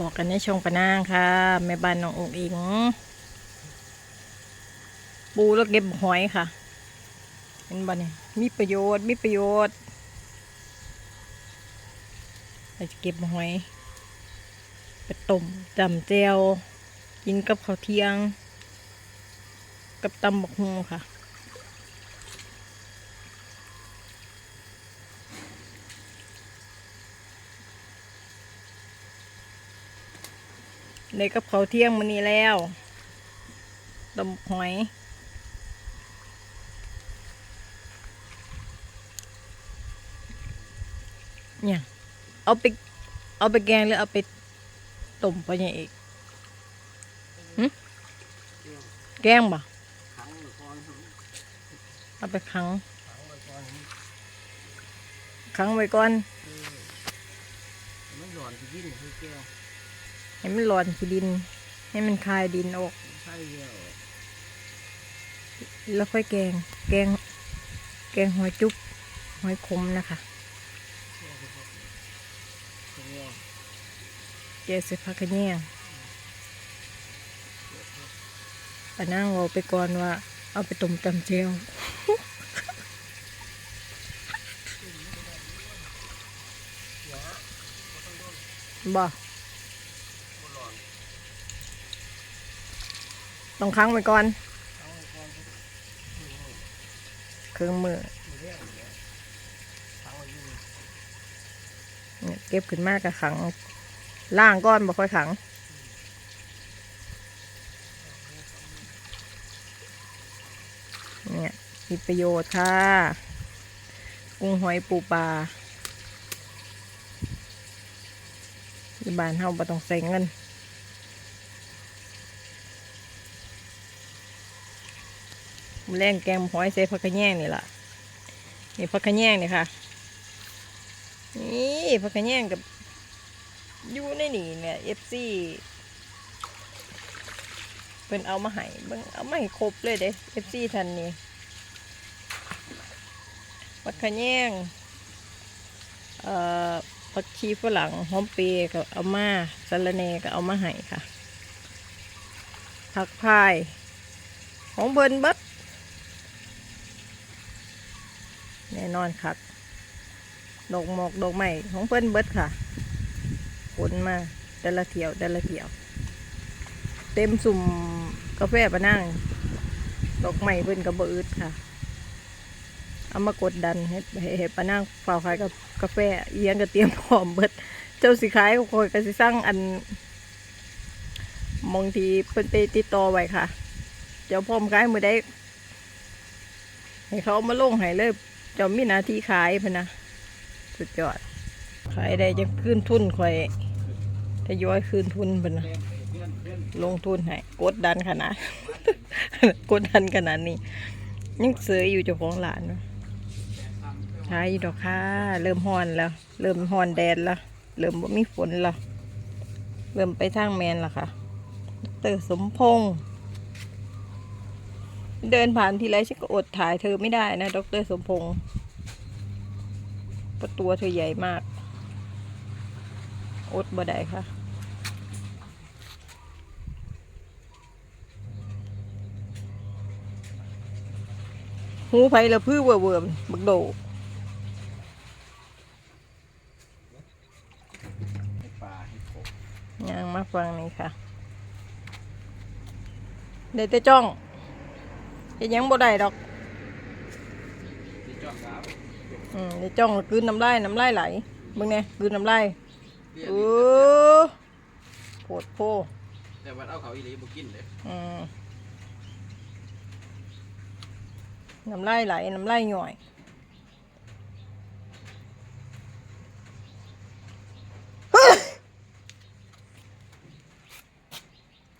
บอกกันในช่องปะนางค่ะแม่บ้านน้ององอิง ปูแล้วเก็บหอยค่ะ เห็นบ่เนี่ยมีประโยชน์มีประโยชน์เราจะเก็บหอยไปต้มจำเจียวกินกับข้าวเที่ยง กับตำบักฮงค่ะ เลยกับเขาเที่ยงมื้อนี้แล้วตำบักหอยเนี่ยเอาไปเอาไปแกงหรือเอาไปต้มไปยังอีกหึแกงบ่เอาไปขังขังไว้ก่อนขังไว้ก่อนมันหย่อนที่ดินคือแก้ว ให้มันร้อนขี้ดิน ให้มันคายดินออก ใช่แล้วแล้วค่อยแกง แกง แกงหอยจุ๊บหอยขมนะคะแกงใส่ผักกระเนียงปนั่งเอาไปก่อนว่า เอาไปต้มจำเจียวบ่ ต้องค้างไว้ก่อนเครื่องมือเก็บขึ้นมากกับขังล่างก้อนบ่ค่อยขังเนี่ยมีประโยชน์ค่ะ กุ้งหอยปูปลาที่บ้านเฮาบ่ต้องใส่เงิน แรงแกงหอยใส่ผักกระแยงนี่ล่ะนี่ผักกระแยงนี่ค่ะ นี่ผักกระแยงกับยูในนี่เนี่ยเอฟซีเพิ่นเอามาให้เบิ่งเอามาให้ครบเลยเด้เอฟซีทันนี่ผักกระแยงเอ่อผักชีฝรั่งหอมเปรย์ก็เอามาสะระแน่ก็เอามาให้ค่ะผักพายของเบิ่นบัดแน่นอนครับดอกหมอกดอกไม้ของเพิ่นเบิดค่ะขนมาแต่ละเที่ยวแต่ละเที่ยว เต็มสุ่มกาแฟปะนั่งดอกไม้เพิ่นกระเบิดค่ะ เอามากดดันให้ให้ให้ปะนั่งเฝ้าขายกับกาแฟเอียงก็เตรียมพร้อมเบิด เจ้าสิขายก็คอยก็สิสร้างอันบางทีเพิ่นไปติดต่อไว้ค่ะ เจ้าพร้อมขายมือได้ให้เขาเอามาลงให้เลย เจ้ามีหน้าที่ขายพนะสุดยอด ขายได้จะคืนทุนข่อยทยอยคืนทุนเพื่อนเพื่อนเพื่อนลงทุนให้กดดันขนาดกดดันขนาดนี้ยังเสืออยู่เจ้าของหลานขายอยู่ดอกค่ะเริ่มฮอนแล้ว เริ่มฮอนแดดแล้วเริ่มบ่มีฝนแล้วเริ่มไปทางแมนแล้วค่ะดอกเตอร์สมพงษ์ เดินผ่านทีไรฉันก็อดถ่ายเธอไม่ได้นะดอกเตอร์สมพงษ์เพระตัวเธอใหญ่มาก อดบ่ได้ค่ะ หูไผละพื้อเวอร์เวอร์บักโดให้ปลาให้กบย่างมาฟังนี่ค่ะได้แต่จ้อง เฮ็ดหยังบ่ได้ดอกที่จอดแล้วอืมได้จ้องแล้วกลืนน้ำลายน้ำลายไหลเบิ่งแน่กลืนน้ำลายเรียกเออโพดโพแต่วันเอาเขาอีหลีบุกินเลยอืมน้ำลายไหลน้ำลายหย่อยเฮ้ย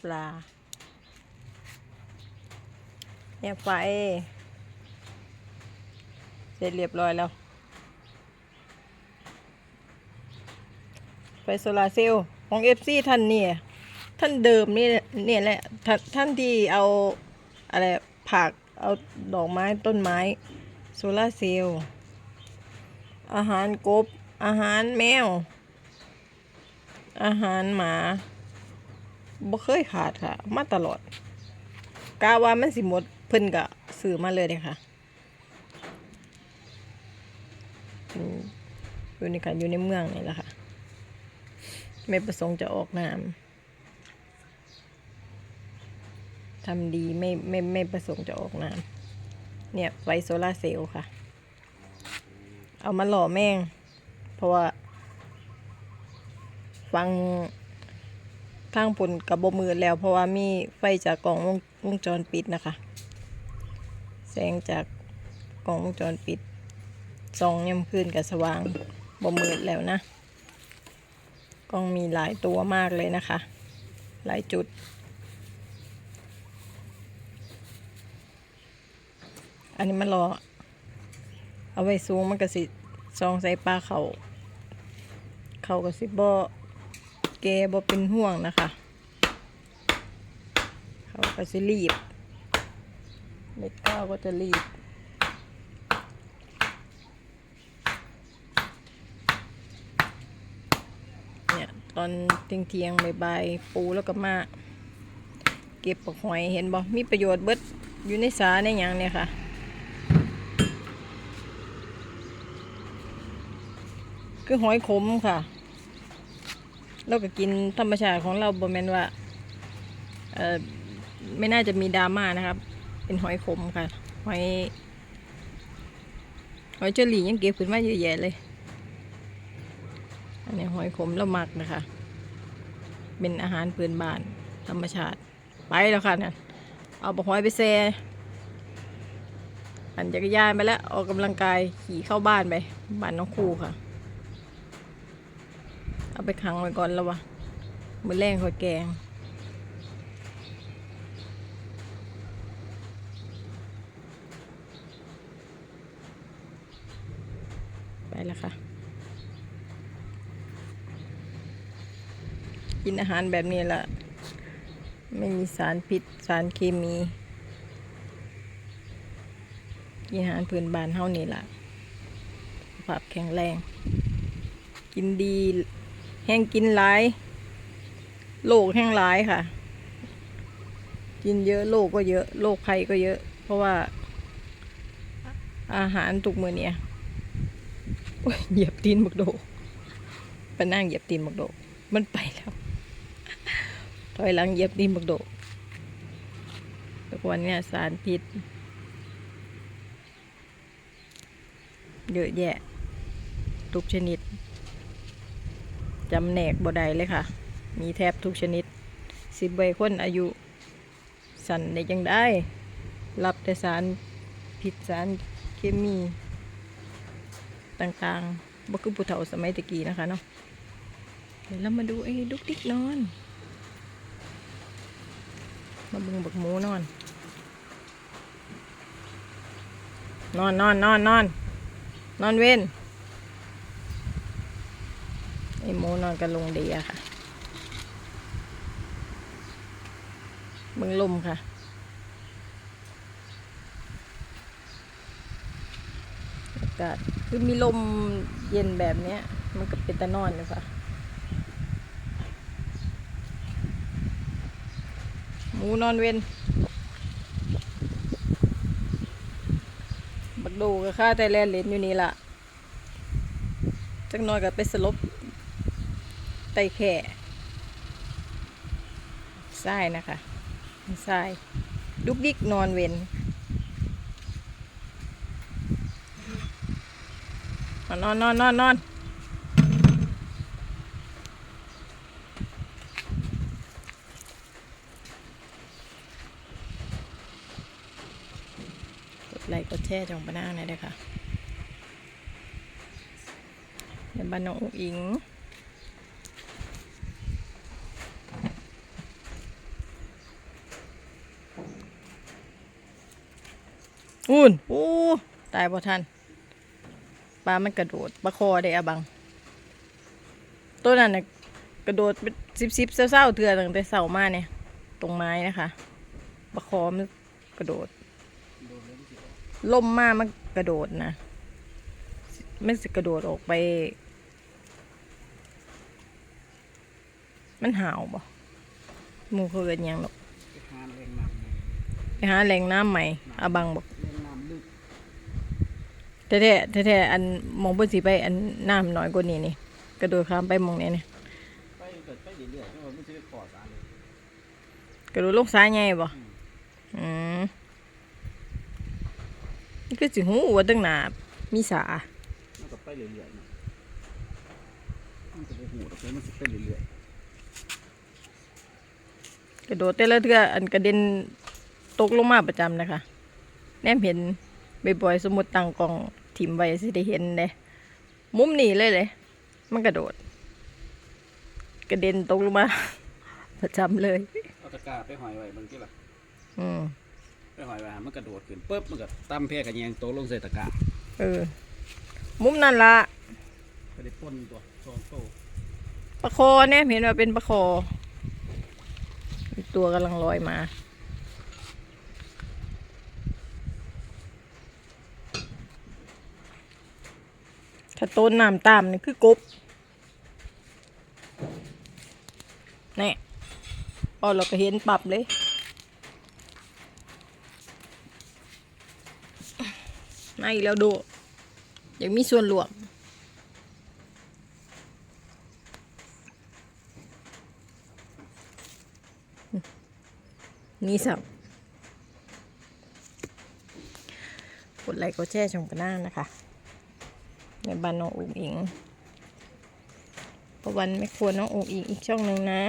ปลาี่ยไฟเสร็จเรียบร้อยแล้ว ไฟโซลาร์เซลล์ของเอฟซีท่านนี่ท่านเดิมนี่เนี่ยแหละท่านท่านที่เอา อะไรผักเอาดอกไม้ต้นไม้โซลาร์เซลล์อาหารกบ อาหารแมว อาหารหมาบ่เคยขาดค่ะ มาตลอดกาว่ามันสิหมด พิ่นก็ซื้อมาเลยเลยค่ะอยู่ในกันอยู่ในเมืองนี่แหละค่ะ ไม่ประสงค์จะออกนามทำดีไม่ไม่ไม่ประสงค์จะออกนามเนี่ยไฟโซลาเซลล์ค่ะ เอามาหล่อแม่ง เพราะว่า ฟังทางผลกับบมือแล้ว เพราะว่ามีไฟจากกล่องวงวงจรปิดนะคะ แสงจากกล่องวงจรปิดส่องย่ำคืนกับสว่างบ่มืดแล้วนะกล้องมีหลายตัวมากเลยนะคะ หลายจุด อันนี้มันรอ เอาไว้สูงมันก็สิซองใส่ปลาเขาเขาก็สิบ่แกบ่เป็นห่วงนะคะ เขาก็สิรีบ เม็ดก้าก็จะรีบ เนี่ย ตอนเที่ยงเที่ยงบ่ายปูแล้วก็มา เก็บปอกหอยเห็นบ่มีประโยชน์เบิดอยู่ในสาในหยังเนี่ยค่ะคือหอยขมค่ะเราก็กินธรรมชาติของเราบ่แมนว่า เออไม่น่าจะมีดราม่านะครับ เป็นหอยขมค่ะหอยหอยเจอรี่ยังเก็บขึ้นมาเยอะแยะเลย อันนี้หอยขมแล้วหมักนะคะ เป็นอาหารพื้นบ้านธรรมชาติ ไปแล้วค่ะเนี่ยเอาบะหอยไปแซ่ปั่นจักรยานไปแล้วออกกำลังกายขี่เข้าบ้านไปบ้านน้องครูค่ะ เอาไปขังไว้ก่อนแล้ววะมือแรงคอยแกง แล้วค่ะกินอาหารแบบนี้ละไม่มีสารพิษสารเคมีกินอาหารพื้นบ้านเฮานี่ละสุขภาพแข็งแรง กินดี แห้งกินหลายโรคแห้งหลายค่ะ กินเยอะโรคก็เยอะโรคภัยก็เยอะ เพราะว่าอาหารทุกมือเนี่ย เหยียบตีนบักโดไปนั่งเหยียบตีนบักโดมันไปแล้ว ถอยหลังเหยียบตีนบักโดทุกวันเนี่ยสารพิษเยอะแยะ ทุกชนิดจำแนกบ่ได้เลยค่ะ มีแทบทุกชนิด สิบใบคนอายุ สั่นได้ยังได้ รับแต่สารผิดสารเคมี ต่างๆบ่คือผู้เฒ่าสมัยตะกี้นะคะเนาะเดี๋ยวเรามาดูไอ้ดุกดิกนอน มาบึงบักหมูนอน นอนนอนนอนนอนนอนเว้นไอ้หมูนอนกันลงเดียค่ะเบึงลมค่ะากาศคือมีลมเย็นแบบเนี้ย มันก็เป็นตะนอนเลยค่ะหมูนอนเวนบักดูก็ค่าแต่แลนเหรนอยู่นี่ล่ะจักน่อยก็ไปสลบไตแข่ทรายนะคะทรายดุกดิกนอนเวน อนอนนอนนอนนอนกดไลค์กดแชร์จองปะนาหน่อยด้อค่ะในบ้านน้องอุ๋งอิงอุ่นโอ้ตายพอทัน ปลามันกระโดดปลาคอได้อะบัง ตัวนั้นน่ะกระโดดเป็นสิบสิบเศร้าๆเถื่อตั้งแต่เสามาเนี่ย ตรงไม้นะคะปลาคอมันกระโดดล่มมามันกระโดดนะมันสิกระโดดออกไป มันหาวบ่มูเขาเกิดยังหรอกไปหาแรงน้ไปหล่งน้ำใหม่อาบังบอก แท้ๆแท้ๆอันหมองเพิ่นสิไปอันน้ำน้อยกว่านี้นี่กระโดดข้ามไปหมองนี้นี่ไปเกิดไปเรื่อยๆไม่ใช่ไปปอดสารเลยกระโดดลงซ้ายใหญ่บ่อืมนี่คือสิหูว่าตั้งหนามีสามันก็ไปเรื่อยๆเนาะมันก็บ่หูดอกเลยมันสิไปเรื่อยกระโดดแต่ละเทื่ออันกระเด็นตกลงมาประจำนะคะแนมเห็น บ่อยๆสมมุติตั้งกล้องถิ่มไว้สิได้เห็นเด้มุมนี้เลยเลย มันกระโดด กระเด็นตกลงมา ประจำเลยๆเอาตะกร้าไปหอยไว้เบางทีล่ะอืมไปหอยไว้หามันกระโดดขึ้นปุ๊บมันก็ตั้มแพร่ขะแยงโตะลงใส่ตะกร้าเออ มุมนั่นละก็ได้ป่นตัวสองโตปลาคอเนี่ยเห็นว่าเป็นปลาคอมีตัวกำลังลอยมา ถ้าต้นน้ำตามนี่คือกบนี่พอเราก็เห็นปรับเลย มาอีกแล้วดูยากมีส่วนรวมนี่สับกดไลค์กดแชร์ชมกันหน้านะคะ ในบ้านน้องอุ๋งอิงประวันไม่ควรน้องอุ๋งอิงอีกช่องหนึ่งนะ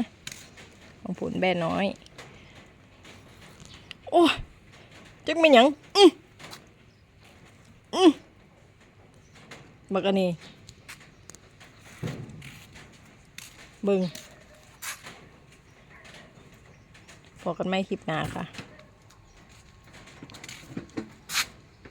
ของผลแบน้อย โอ้ยจักไม่หยังอืมอืมบักอันนี้บึงพอกันไม่คลิปหน้าค่ะ